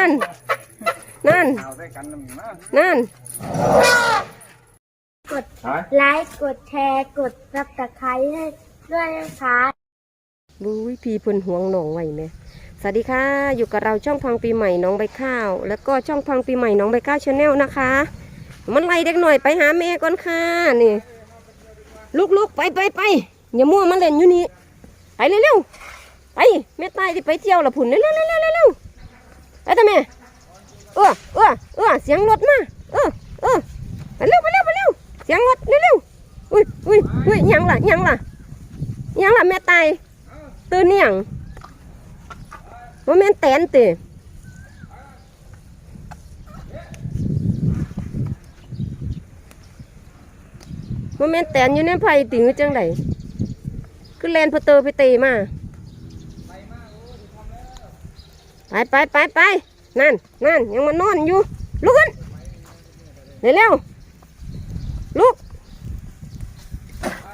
นั่น นั่นเอาได้กันนะมานั่น กดหายไลค์กดแชร์กดซับสไครต์ให้ด้วยนะคะบุ้ยพี่เพิ่นห่วงหนองไว้แม่สวัสดีค่ะ อยู่กับเราช่องพังปีใหม่น้องใบข้าว แล้วก็ช่องพังปีใหม่น้องใบข้าวชาแนลนะคะ มันไล่เด็กหน่อยไปหาแม่ก่อนค่ะนี่ลุกๆไปไปไปอย่ามั่วมาเล่นอยู่นี่ไปเร็วๆไปแม่ตายที่ไปเที่ยวละผุนเร็วๆเร็วๆเร็ว ๆไปทำไมเออเออเออเสียงรถมาเออเออไปเร็วไปเร็วไปเร็วเสียงรถเร็วๆอุ้ยอุ้ยอุ้ยยังล่ะยังล่ะยังล่ะแม่ตายตื่นเนี่ยงว่าแม่นแตนตะว่าแม่นแตนอยู่ในไผ่ติ๋งจังไดคือแลนเพอเตอไปเตะมาไปไปไปไป นั่นนั่นยังมานอนอยู่ ลุกขึ้นเร็วๆลุก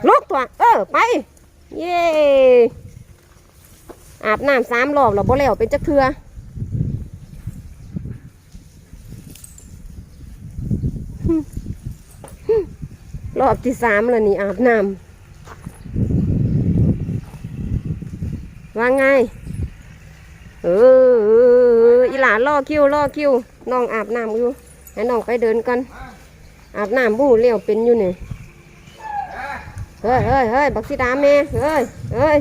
ลุกตัวเออ ไป เย้อาบน้ำสามรอบแล้วบ่แล้วเป็นจักเทือหึหึรอบที่สามแล้วนี่อาบน้ำว่าไง เออ ลาล่อคิวล่อคิวน้องอาบน้ำอยู่ให้น้องไปเดินกันอาบน้ำบู้เลี้ยวเป็นอยู่เนี่ยเฮ้ยเฮ้ยเฮ้ยบักสีดาแม่เฮ้ยเฮ้ย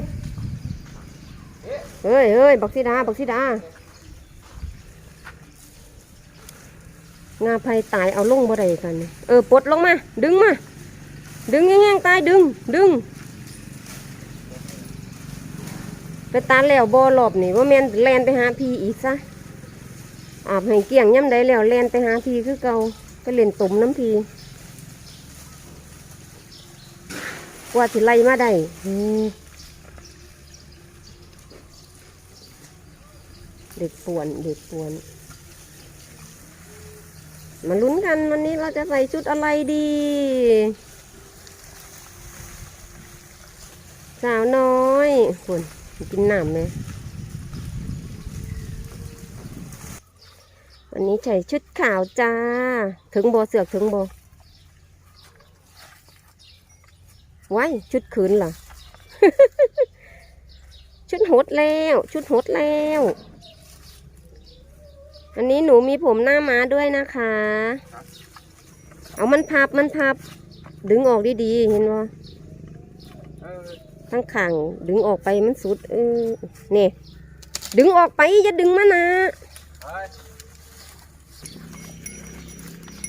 เฮ้ยเฮ้ยบักสีดาบักสีดางาไผ่ตายเอาลงบ่ได้กัน เออปลดลงมา ดึงมา ดึงแง่งตายดึง ดึงไปตาแล้วบ่หลบนี่ว่าแมนแลนไปหาพีอีกซะ อาบให้เกี่ยงย่ำได้แล้วแล่นไปหาพีคือเกาไปเล่นตุ่มน้ำพีกว่าสิไล่มาได้เด็กป่วนเด็กป่วน มาลุ้นกันวันนี้เราจะใส่ชุดอะไรดี สาวน้อยคุณกินน้ำไหม วันนี้ใส่ชุดขาวจ้า ถึงโบเสือกถึงโบว้ายชุดขืนเหรอ ชุดหดแล้ว ชุดหดแล้ว อันนี้หนูมีผมหน้าม้าด้วยนะคะ เอามันพับมันพับ ดึงออกดีๆ เห็นว่าทั้งข่างดึงออกไปมันสุด เออเนี่ยดึงออกไปอย่าดึงมานะ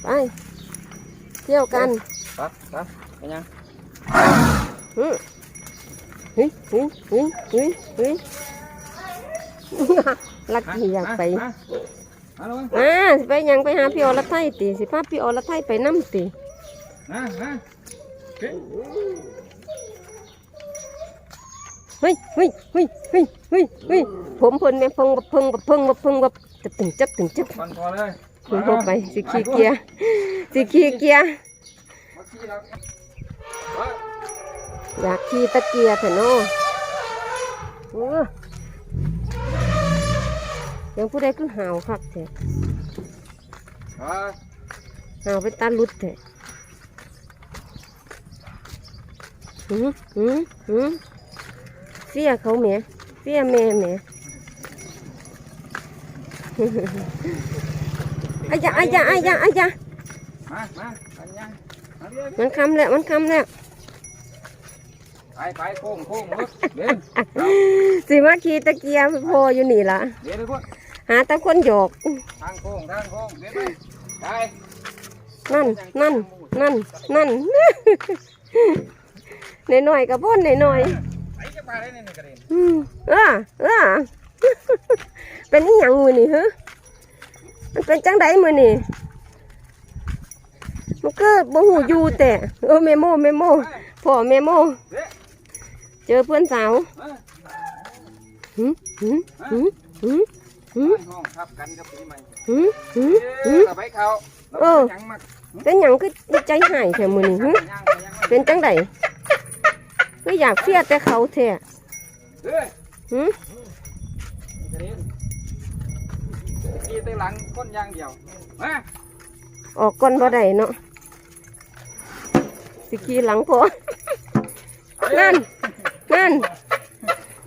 ไปไป เที่ยวกันปั๊บปั๊บไปยังฮึเฮ้ยเฮ้ยเฮ้ยเฮ้ยเฮ้ยลักที่อยากไปมามาลงอ่าสิไปหยังไปหาพี่อรไทยติสิพาพี่อรไทยไปน้ำติมามาเฮ้ยเฮ้ยเฮ้ยเฮ้ยเฮ้ยเฮ้ยเฮ้ยผมเพิ่นแม่เพิ่งบักเพิ่งบักเพิ่งบักเพิ่งบักจะตึงจับตึงจับก่อนพอเลย คุณพ่อไปสิขี้เกียร์สิขี้เกียร์อยากขี่ตะเกียร์เถอะเนาะเออยังผู้ใดคือหาวคักแท้หาวไปตาลุดแท้หืมหืมหืมเสียเขาแม่เสียแม่แม่ อายะอายะอายะอายะมามาไปยังมาเรียกมันคำแล้วมันคำแล้วไปไปโค้งโค้งรถเดินสิมาขี่ตะเกียร์พออยู่นี่ละเดี๋ยวทุกคนหาแตะคนหยอกทางโค้งทางโค้งเดินไปไปนั่นนั่นนั่นนั่นหน่อยๆกับพ่นหน่อยไปจะไปได้เนี่ยกระเด็นๆอืมเออเออเป็นอีหยังมือนี่ฮะ มันเป็นจังไดมือนี่มันก็บ่หูอยู่แต่เออเมโมเมโมพ่อเมโม เจอเพื่อนสาวหืมหืมหืมหืมหืมห้องทับกันกับปีใหม่หืมหืมเอหือมไปเขาเออเป็นหยังคือใจหายแท้มือนี่หึงเป็นจังไดก็อยากเฟียแต่เขาแท้หึกระเด็นกิน แต่หลังคนอย่างเดียวมาออกก้นบ่ได้เนาะสิขี่หลังพอนั่น นั่น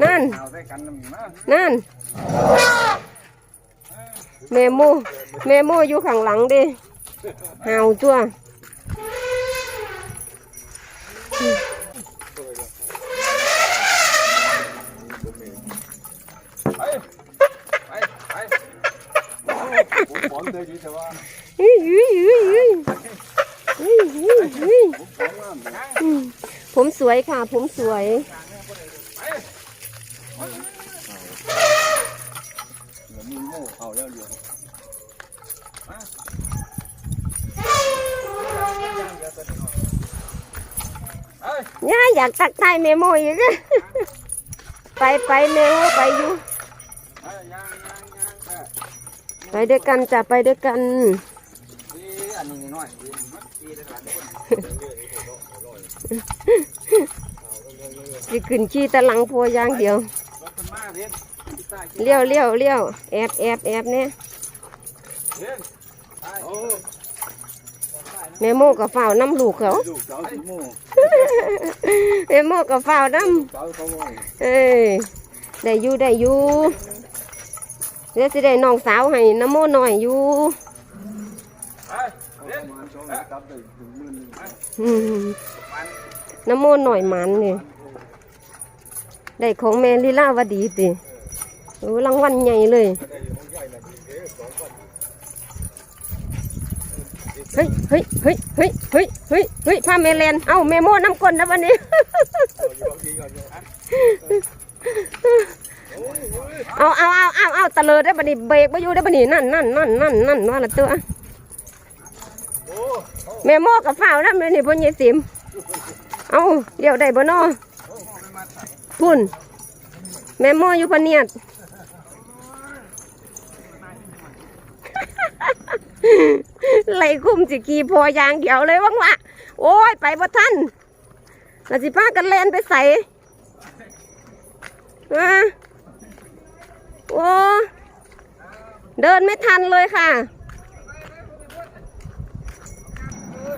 นั่น เอาใส่กันน้ำมา นั่นเมโมเมโมอยู่ข้างหลังเดิห่าวจัว ไปไปไป ผมพร้อม เลยดีแต่ว่าเฮ้ยเฮ้ยเฮ้ยเฮ้ยเฮ้ยเฮ้ยเฮ้ยผมพร้อผมสวยค่ะ ผมสวยเดี๋ยวมีโม่เอาแล้วอยู่เอ้ยย่าอยากตักทายเมโมอีกไปไปเมโมไปอยู่ เอ้ยย่างย่างย่างเออ ไปด้วยกันจะไปด้วยกันดีอันนี้น้อยดีมัดดีแต่หลังคนสิขึ้นขี่แตะหลังโพอย่างเดียวรถคนมาเรียนที่ใต้ที่เลี้ยวเลี้ยวเลี้ยวแอบแอบแอบเนี่ยเรียนไปโอ้เมโมกับฝ้าวน้ำลูกเขาลูกสาวสีโม่เมโมกับฝ้าวน้สาวเขาว่าำเอ้ยได้อยู่ได้อยู่ เดี๋ยวสิได้น้องสาวให้น้ำโมหน่อยอยู่ไปเรียนประมาณสองกลับได้ถึงหมื่นหนึ่งอืมมันน้ำโมหน่อยมันเนี่ยได้ของแม่ลีลาวดีติโอ้รางวัลใหญ่เลย เฮ้ยเฮ้ยเฮ้ยเฮ้ยเฮ้ยเฮ้ยเฮ้ยพาแม่แลนเอ้าแม่โม่น้ำก้นนะวันนี้ เอาเอาเอาเอาเอาตะเลิดได้บันนี้เบรกไปอยู่ได้บันนี้นั่นนั่นนั่นนั่นนั่นว่าละตัวแม่โมกับฝ้าวนั่นเลยนี่พ่อใหญ่สิมเอาเดี๋ยวได้บ่นอพุ่นแม่โมอยู่พเนียดไหลคุ้มสิกีพอยางเดียวเลยว่างวะโอ้ยไปบ่ทันเราสิพากันเล่นไปใส่มา โอ้เดินไม่ทันเลยค่ะ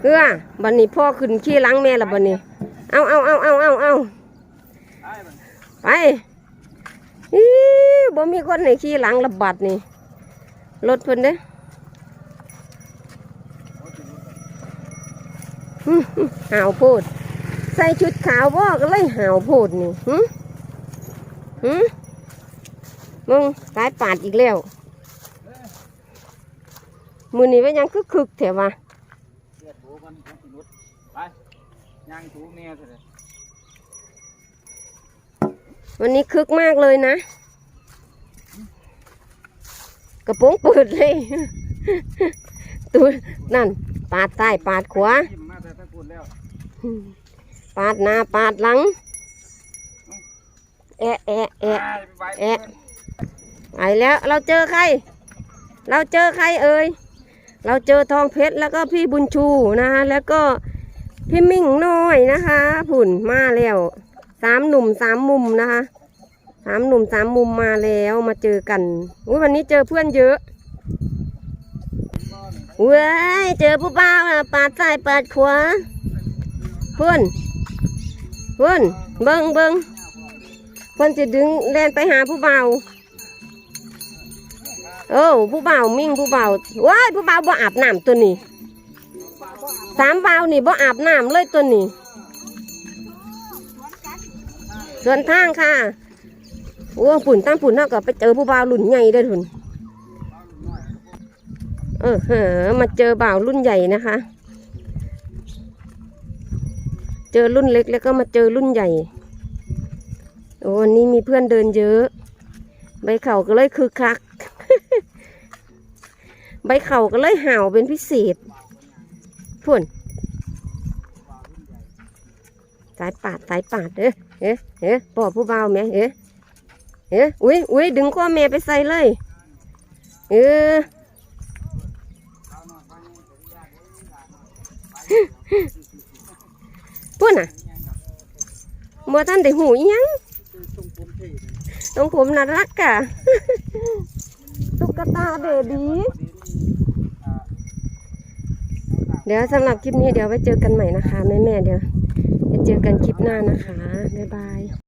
เออบันนี้พ่อขึ้นขี้หลังแม่ละบันนี้ เอาเอาเอาเอาเอาเอาไปอีบ่มีคนให้ขี้หลังระบาดนี่รถเพิ่นเด้อหาวโพดใส่ชุดขาวบ่ก็เลยหาวโพดนี่หึหึมึ งสายปาดอีกแล้วมือนี้ว่ายังคึกคึกเถองสินุษไปย่างถูเมียเถอะวันนี้คึกมากเลยนะ กระโปรงเปิดเลยตัวนั่น ปาดซ้ปาดขวาปาดหน้าปาดหลัง แอะแอะแอะแอะ ไปแล้วเราเจอใคร เราเจอใครเอ่ยเราเจอทองเพชรแล้วก็พี่บุญชูนะคะแล้วก็พี่มิ่งน้อยนะคะผุ่นมาแล้วสามหนุ่มสามมุมนะคะสามหนุ่มสามมุมมาแล้วมาเจอกันอุ๊ยวันนี้เจอเพื่อนเยอะเว้ยเจอผู้บ่าปาดซ้ายปาดขวาเพื่อนเพื่อนเบิงเบิงเพื่อนจะดึงแลนไปหาผู้เบ่า เออผู้บ่าวมิ่งผู้บ่าวว้ายผู้บ่าวบ่อาบน้ำตัวนี้สามบ่าวนี่บ่อาบน้ำเลยตัวนี้ส่วนทางค่ะโอ้ปุ่นตั้งปุ่นเท่ากับไปเจอผู้บ่าวรุ่นใหญ่เด้ทุนเออเหอมาเจอบ่าวรุ่นใหญ่นะคะ เจอรุ่นเล็กแล้วก็มาเจอรุ่นใหญ่โอ้วันนี้มีเพื่อนเดินเยอะ ใบเข่าก็เลยคือคัก ใบเข่าก็เลยห่าวเป็นพิเศษพุ่นสายปาดสายปาดเอ้เอ้เอ้ปอผู้เบาวแม่เอ้เอ้อุ้ยอุ้ยดึงข้อแม่ไปใส่เลย เออพุ่นอะเมื่อท่านได้หูยังตรงผมน่ารักอะทุกกตาเบบี เดี๋ยวสำหรับคลิปนี้เดี๋ยวไว้เจอกันใหม่นะคะแม่แม่เดี๋ยวไปเจอกันคลิปหน้านะคะ บ๊ายบาย